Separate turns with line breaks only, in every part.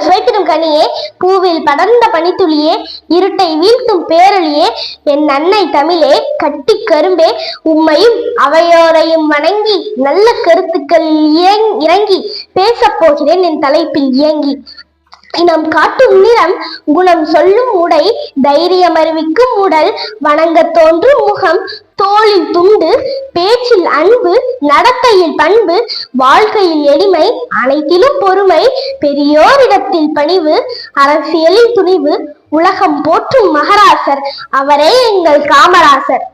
பூக்கள் சுவைத்திடும் கனியே பூவில் படர்ந்த பனித்துளியே இருட்டை வீழ்த்தும் பேரழியே என் அன்னை தமிழே கட்டி கரும்பே உம்மையும் அவையோரையும் வணங்கி நல்ல கருத்துக்கள் இறங்கி பேசப் போகிறேன் என் தலைப்பில் இயங்கி. இனம் காட்டும் நிறம் குணம் சொல்லும் உடை தைரியம் அறிவிக்கும் உடல் வணங்க தோன்றும் முகம் தோளில் துண்டு பேச்சில் அன்பு நடத்தையில் பண்பு வாழ்க்கையில் எளிமை அனைத்திலும் பொறுமை பெரியோரிடத்தில் பணிவு அரசியலில் துணிவு உலகம் போற்றும் மகராசர் அவரே எங்கள் காமராசர்.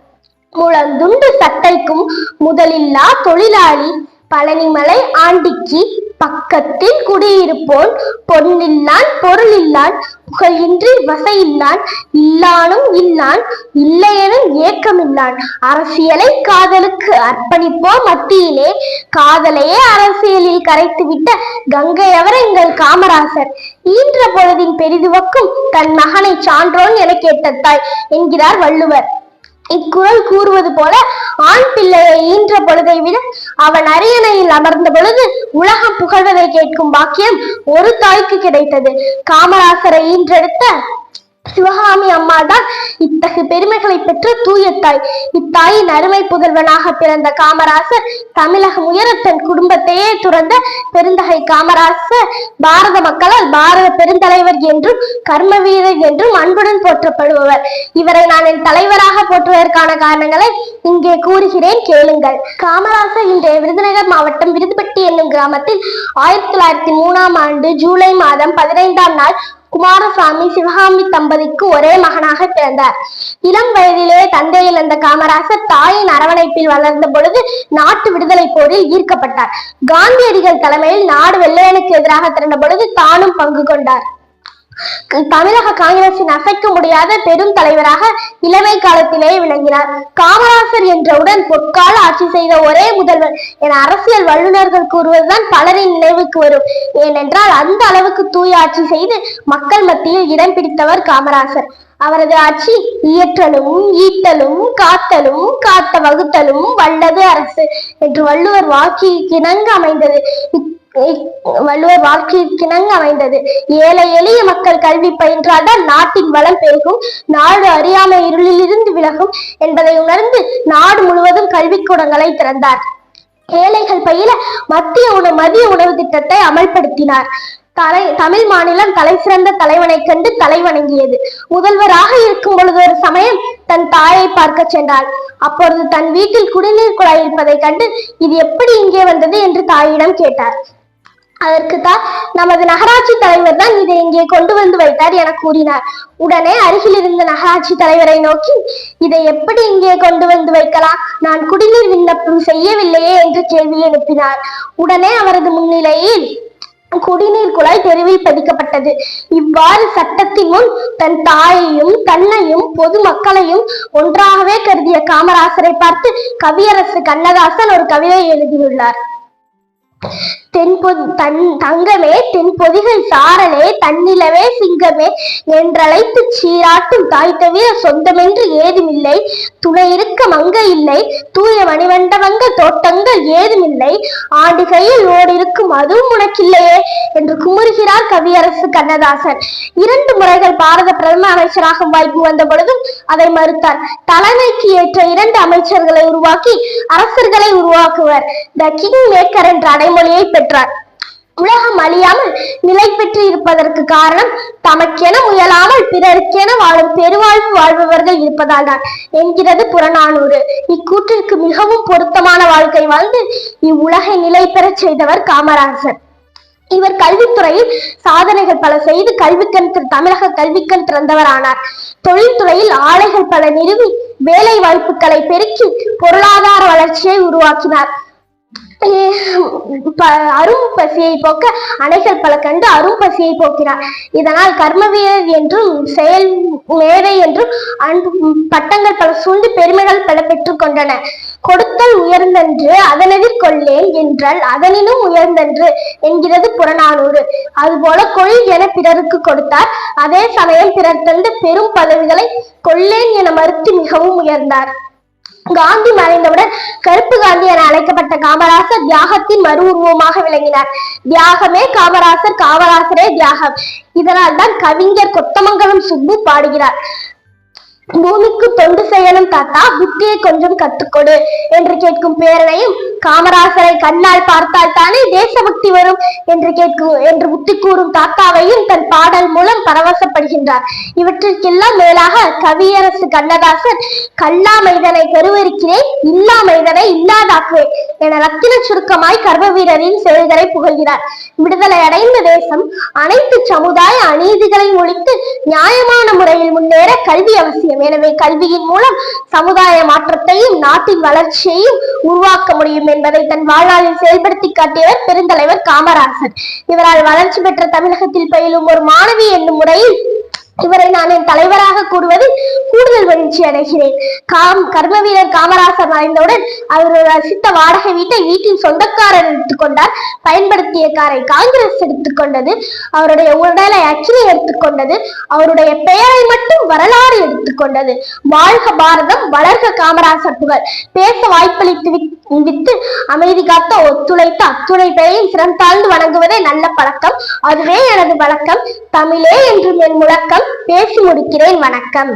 முழந்துண்டு சட்டைக்கும் முதலில்லா தொழிலாளி பழனிமலை ஆண்டிக்கு பக்கத்தில் குடியிருப்போன். பொன்னில்லான் பொருளில்லான் புகழின்றி வசையில்லான் இல்லானும் இல்லான் இல்லையெனும் ஏக்கமில்லான். அரசியலை காதலுக்கு அர்ப்பணிப்போம் மத்தியிலே. காதலையே அரசியலில் கரைத்துவிட்ட கங்கையவர் எங்கள் காமராசர். ஈன்ற பொழுதின் பெரிதுவக்கும் தன் மகனை சான்றோன் என கேட்ட தாய் என்கிறார் வள்ளுவர். இக்குறள் கூறுவது போல ஆண் பிள்ளையை ஈன்ற பொழுதை விட அவன் அரியணையில் அமர்ந்த பொழுது உலகம் புகழ்வதை கேட்கும் பாக்கியம் ஒரு தாய்க்கு கிடைத்தது. காமராசரை ஈன்றெடுத்த சிவகாமி அம்மா தான் இத்தகு பெருமைகளை பெற்ற தூய தாய் இத்தாயின் அருமை புதல்வனாக பிறந்த காமராசர் தமிழகம் உயர தன் குடும்பத்தையே துறந்த பெருந்தகை காமராசர். பாரத மக்களால் பாரத பெருந்தலைவர் என்றும் கர்ம வீரர் என்றும் அன்புடன் போற்றப்படுபவர். இவரை நான் என் தலைவராக போற்றுவதற்கான காரணங்களை இங்கே கூறுகிறேன் கேளுங்கள். காமராசர் இன்றைய விருதுநகர் மாவட்டம் விருதுபட்டி என்னும் கிராமத்தில் ஆயிரத்தி தொள்ளாயிரத்தி மூணாம் ஆண்டு ஜூலை மாதம் பதினைந்தாம் நாள் குமாரசாமி சிவகாமி தம்பதிக்கு ஒரே மகனாக பிறந்தார். இளம் வயதிலே தந்தை இழந்த காமராசர் தாயின் அரவணைப்பில் வளர்ந்த பொழுது நாட்டு விடுதலை போரில் ஈர்க்கப்பட்டார். காந்தியடிகள் தலைமையில் நாடு வெள்ளையனுக்கு எதிராக திரண்ட பொழுது தானும் பங்கு கொண்டார். தமிழக காங்கிரசின் அசைக்க முடியாத பெரும் தலைவராக இளமை காலத்திலே விளங்கினார். காமராசர் என்றவுடன் பொற்கால ஆட்சி செய்த ஒரே முதல்வர் என அரசியல் வல்லுநர்கள் கூறுவதுதான் பலரின் நினைவுக்கு வரும். ஏனென்றால் அந்த அளவுக்கு தூய ஆட்சி செய்து மக்கள் மத்தியில் இடம் பிடித்தவர் காமராசர். அவரது ஆட்சி இயற்றலும் ஈட்டலும் காத்தலும் காத்த வகுத்தலும் வல்லது அரசு என்று வள்ளுவர் வாக்கியினங்க அமைந்தது. வள்ளுவர் வாக்கிற்கிணங்க அமைந்தது. ஏழை எளிய மக்கள் கல்வி பயின்றால்தான் நாட்டின் வளம் பெருகும். நாடு அறியாமை இருளிலிருந்து விலகும் என்பதை உணர்ந்து நாடு முழுவதும் கல்விக்கூடங்களை திறந்தார். ஏழைகள் பயில மத்திய உணவு மதிய உணவு திட்டத்தை அமல்படுத்தினார். தலை தமிழ் மாநிலம் தலை சிறந்த தலைவனை கண்டு தலை வணங்கியது. முதல்வராக இருக்கும் பொழுது ஒரு சமயம் தன் தாயை பார்க்க சென்றாள். அப்பொழுது தன் வீட்டில் குடிநீர் குழாய் இருப்பதை கண்டு இது எப்படி இங்கே வந்தது? என்று தாயிடம் கேட்டார். அதற்கு தான் நமது நகராட்சி தலைவர் தான் இதை இங்கே கொண்டு வந்து வைத்தார் என கூறினார். உடனே அருகில் இருந்த நகராட்சி தலைவரை நோக்கி இதை எப்படி இங்கே கொண்டு வந்து வைக்கலாம்? நான் குடிநீர் விண்ணப்பம் செய்யவில்லையே என்று கேள்வி எழுப்பினார். உடனே அவரது முன்னிலையில் குடிநீர் குழாய் தெருவில் பதிக்கப்பட்டது. இவ்வாறு சட்டத்தின் முன் தன் தாயையும் தன்னையும் பொது மக்களையும் ஒன்றாகவே கருதிய காமராசரை பார்த்து கவியரசு கண்ணதாசன் ஒரு கவிதை எழுதியுள்ளார். தென்பொது தன் தங்கமே தென்பொதிகை சாரலே தன்னிலவே சிங்கமே என்றழைத்து சீராட்டும் தாய் தவிர சொந்தமென்று ஏதுமில்லை. துணை இருக்க மங்க இல்லை. தூய மணிமண்டபங்க தோட்டங்கள் ஏதுமில்லை. ஆண்டுகையில் ஓடிருக்கும் அதுவும் உனக்கில்லையே என்று குமுறுகிறார் கவியரசு கண்ணதாசன். இரண்டு முறைகள் பாரத பிரதம அமைச்சராக வாய்ப்பு வந்த பொழுதும் அதை மறுத்தார். தலைமைக்கு ஏற்ற இரண்டு அமைச்சர்களை உருவாக்கி அரசர்களை உருவாக்குவர். த கிங் மேக்கர் என்ற அடைமொழியை பெற்றார். உலகம் அழியாமல் நிலை பெற்று இருப்பதற்கு காரணம் தமக்கென முயலாமல் பிறருக்கென வாழும் பெருவாழ்வு வாழ்பவர்கள் இருப்பதால் தான் என்கிறது புறநானூறு. இக்கூற்றிற்கு மிகவும் பொருத்தமான வாழ்க்கை வாழ்ந்து இவ்வுலகை நிலை பெறச் செய்தவர் காமராசர். இவர் கல்வித்துறையில் சாதனைகள் பல செய்து கல்விக்கண் தமிழக கல்விக்கண் திறந்தவரானார். தொழில்துறையில் ஆலைகள் பல நிறுவி வேலை வாய்ப்புகளை பெருக்கி பொருளாதார வளர்ச்சியை உருவாக்கினார். அரும் பசியை போக்க அணைகள் பல கண்டு அரும் பசியை போக்கினார். இதனால் கர்மவீரர் என்றும் செயல் மேதை என்றும் அன்பு பட்டங்கள் பல சூழ்ந்து பெருமைகள் பல பெற்றுக் கொண்டன. கொடுத்தல் உயர்ந்தன்று அதனெதிர்கொள்ளேன் என்றால் அதனினும் உயர்ந்தன்று என்கிறது புறநானூறு. அதுபோல கொள் என பிறருக்கு கொடுத்தார். அதே சமயம் பிறர் தந்து பெரும் பதவிகளை கொள்ளேன் என மறுத்து மிகவும் உயர்ந்தார். காந்தி மறைந்தவுடன் கருப்பு காந்தி என அழைக்கப்பட்ட காமராசர் தியாகத்தின் மறு உருவமாக விளங்கினார். தியாகமே காமராசர் காமராசரே தியாகம். இதனால் தான் கவிஞர் கொத்தமங்கலம் சுப்பு பாடுகிறார். பூமிக்கு தொண்டு செய்யணும் தாத்தா புத்தியை கொஞ்சம் கத்துக்கொடு என்று கேட்கும் பேரனையும் காமராசரை கண்ணால் பார்த்தால் தானே தேசபக்தி வரும் என்று கேட்கும் என்று புத்தி கூறும் தாத்தாவையும் தன் பாடல் மூலம் பரவசப்படுகின்றார். இவற்றிற்கெல்லாம் மேலாக கவியரசு கண்ணதாசன் கல்லா மைதனை கருவருக்கிறேன் இல்லா மைதனை இல்லாதாக்குவேன். என ரத்தின சுருக்கமாய் கர்ம வீரரின் செயல்களை புகழ்கிறார். விடுதலை அடைந்த தேசம் அனைத்து சமுதாய அநீதிகளை ஒழித்து நியாயமான முறையில் முன்னேற கல்வி அவசியம். எனவே கல்வியின் மூலம் சமுதாய மாற்றத்தையும் நாட்டின் வளர்ச்சியையும் உருவாக்க முடியும் என்பதை தன் வாழ்நாளில் செயல்படுத்தி காட்டியவர் பெருந்தலைவர் காமராசர். இவரால் வளர்ச்சி பெற்ற தமிழகத்தில் பயிலும் ஒரு மாணவி என்னும் முறையில் இவரை நான் என் தலைவராக கூறுவதில் கூடுதல் மகிழ்ச்சி அடைகிறேன். காம் கர்ம வீரர் காமராசர் மறைந்தவுடன் அவர் ரசித்த வாடகை வீட்டை வீட்டின் சொந்தக்காரர் எடுத்துக்கொண்டார் பயன்படுத்திய காரை காங்கிரஸ் எடுத்துக்கொண்டது அவருடைய உடலை அக்கினி எடுத்துக்கொண்டது அவருடைய பெயரை மட்டும் வரலாறு எடுத்துக்கொண்டது வாழ்க பாரதம் வளர்க காமராசர் புகழ். பேச வாய்ப்பளித்து வி- வித்து அமைதி காத்த ஒத்துழைத்த அத்துணை பெயரையும் சிறந்தாழ்ந்து வணங்குவதே நல்ல பழக்கம். அதுவே எனது வழக்கம். தமிழே என்றும் என் முழக்கம். பேசி முடிக்கிறேன் வணக்கம்.